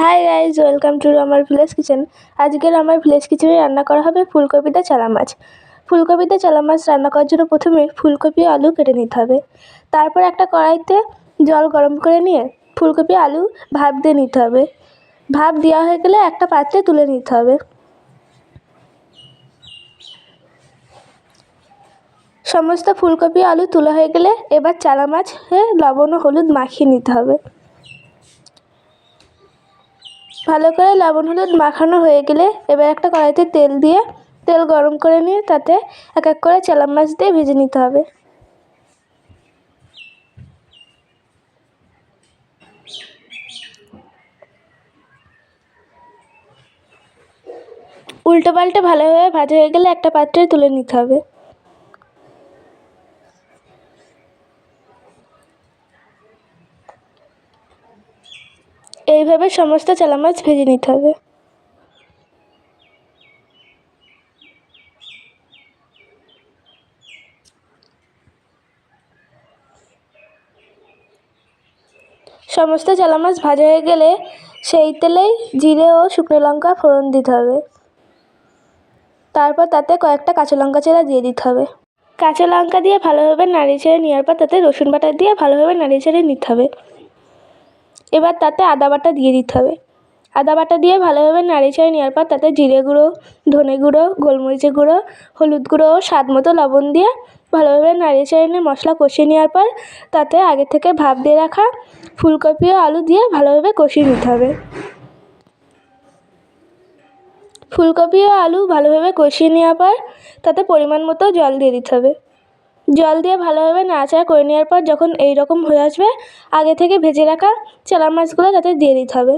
High guys welcome to আমার village kitchen আজকের আমার ভিলেজ কিচেনে রান্না করা হবে ফুলকপিতে চালা মাছ। ফুলকপিতে চালা মাছ রান্না করার জন্য প্রথমে ফুলকপি আলু কেটে নিতে হবে। তারপর একটা কড়াইতে জল গরম করে নিয়ে ফুলকপি আলু ভাপ দিয়ে নিতে হবে। ভাপ দেওয়া হয়ে গেলে একটা পাত্রে তুলে নিতে হবে। সমস্ত ফুলকপি আলু তোলা হয়ে গেলে এবার চালা মাছে লবণ ও হলুদ মাখিয়ে নিতে হবে। ভালো করে লবণ, হলুদ মাখানো হয়ে গেলে এবার একটা কড়াইতে তেল দিয়ে তেল গরম করে নিয়ে তাতে এক এক করে চালা মাছ দিয়ে ভেজে নিতে হবে। উল্টো পাল্টে ভালোভাবে ভাজা হয়ে গেলে একটা পাত্রে তুলে নিতে হবে। এইভাবে সমস্ত চালা মাছ ভেজে নিতে হবে। সমস্ত চালা মাছ ভাজা হয়ে গেলে সেই তেলেই জিরে ও শুকনো লঙ্কা ফোড়ন দিতে হবে। তারপর তাতে কয়েকটা কাঁচা লঙ্কা চেরা দিয়ে দিতে হবে। কাঁচা লঙ্কা দিয়ে ভালোভাবে নাড়িয়ে ছেড়ে নেওয়ার পর তাতে রসুন বাটা দিয়ে ভালোভাবে নাড়িয়ে ছেড়ে নিতে হবে। এবার তাতে আদা বাটা দিয়ে দিতে হবে। আদা বাটা দিয়ে ভালোভাবে নাড়িয়ে চাড়িয়ে নেওয়ার পর তাতে জিরে গুঁড়ো, ধনে গুঁড়ো গোলমরিচের গুঁড়ো, হলুদ গুঁড়ো স্বাদ মতো লবণ দিয়ে ভালোভাবে নাড়িয়ে চাড়িয়ে নিয়ে মশলা কষিয়ে নেওয়ার পর তাতে আগে থেকে ভাপ দিয়ে রাখা ফুলকপি ও আলু দিয়ে ভালোভাবে কষিয়ে নিতে হবে। ফুলকপি ও আলু ভালোভাবে কষিয়ে নেওয়ার পর তাতে পরিমাণ মতো জল দিয়ে দিতে হবে। জল দিয়ে ভালোভাবে নাড়াচাড়া করে নেওয়ার পর যখন এই রকম হয়ে আসবে, আগে থেকে ভেজে রাখা চালা মাছগুলো তাতে দিয়ে দিতে হবে।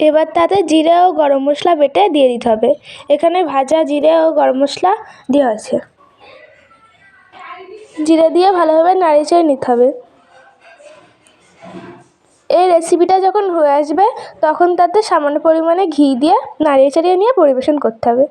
এবার তাতে জিরে ও গরম মশলা বেটে দিয়ে দিতে হবে। এখানে ভাজা জিরে ও গরম মশলা দেওয়া আছে। জিরে দিয়ে ভালোভাবে নাড়িয়ে চাড়িয়ে নিতে হবে। এই রেসিপিটা যখন হয়ে আসবে, তখন তাতে সামান্য পরিমাণে ঘি দিয়ে নাড়িয়ে চাড়িয়ে নিয়ে পরিবেশন করতে হবে।